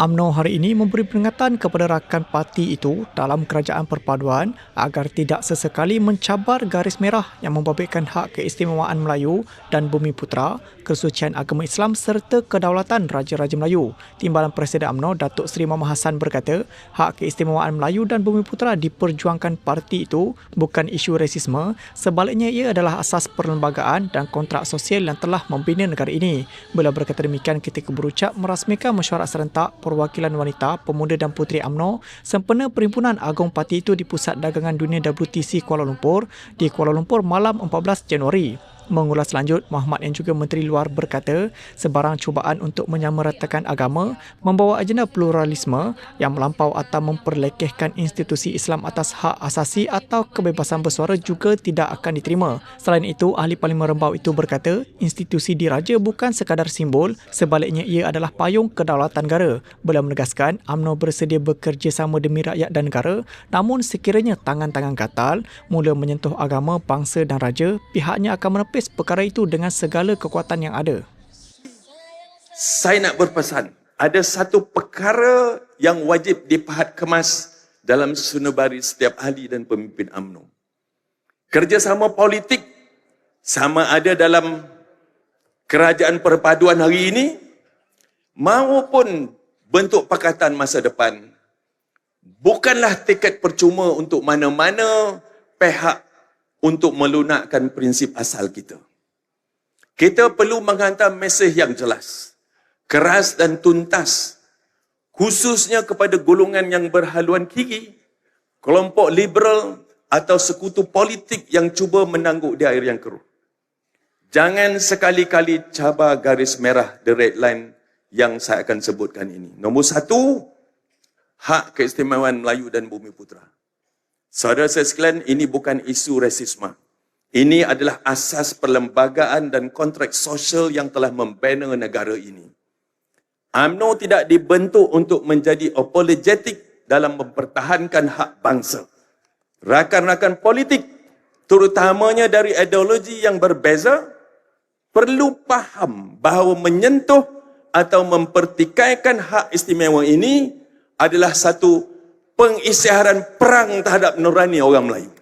UMNO hari ini memberi peringatan kepada rakan parti itu dalam kerajaan perpaduan agar tidak sesekali mencabar garis merah yang membabitkan hak keistimewaan Melayu dan Bumi Putra, kesucian agama Islam serta kedaulatan Raja-Raja Melayu. Timbalan Presiden UMNO Datuk Seri Muhammad Hassan berkata, hak keistimewaan Melayu dan Bumi Putra diperjuangkan parti itu bukan isu rasisme, sebaliknya ia adalah asas perlembagaan dan kontrak sosial yang telah membina negara ini. Beliau berkata demikian ketika berucap merasmikan mesyuarat serentak Perwakilan Wanita, Pemuda dan Puteri AMNO sempena Perhimpunan Agung Parti itu di Pusat Dagangan Dunia WTC Kuala Lumpur di Kuala Lumpur malam 14 Januari. Mengulas lanjut, Muhammad yang juga Menteri Luar berkata, sebarang cubaan untuk menyamaratakan agama membawa agenda pluralisme yang melampau atau memperlekehkan institusi Islam atas hak asasi atau kebebasan bersuara juga tidak akan diterima. Selain itu, Ahli Parlimen Rembau itu berkata, institusi diraja bukan sekadar simbol, sebaliknya ia adalah payung kedaulatan negara. Beliau menegaskan, UMNO bersedia bekerjasama demi rakyat dan negara, namun sekiranya tangan-tangan gatal mula menyentuh agama, bangsa dan raja, pihaknya akan menepis menepis perkara itu dengan segala kekuatan yang ada. Saya nak berpesan, ada satu perkara yang wajib dipahat kemas dalam sunubari setiap ahli dan pemimpin AMNO. Kerjasama politik sama ada dalam kerajaan perpaduan hari ini maupun bentuk pakatan masa depan bukanlah tiket percuma untuk mana-mana pihak untuk melunakkan prinsip asal kita. Kita perlu menghantar mesej yang jelas, keras dan tuntas, khususnya kepada golongan yang berhaluan kiri, kelompok liberal atau sekutu politik yang cuba menangguk di air yang keruh. Jangan sekali-kali cabar garis merah, the red line yang saya akan sebutkan ini. Nombor satu, hak keistimewaan Melayu dan Bumi Putra. Saudara saya sekalian, ini bukan isu rasisme. Ini adalah asas perlembagaan dan kontrak sosial yang telah membina negara ini. UMNO tidak dibentuk untuk menjadi apologetik dalam mempertahankan hak bangsa. Rakan-rakan politik, terutamanya dari ideologi yang berbeza, perlu faham bahawa menyentuh atau mempertikaikan hak istimewa ini adalah satu pengisytiharan perang terhadap nurani orang Melayu.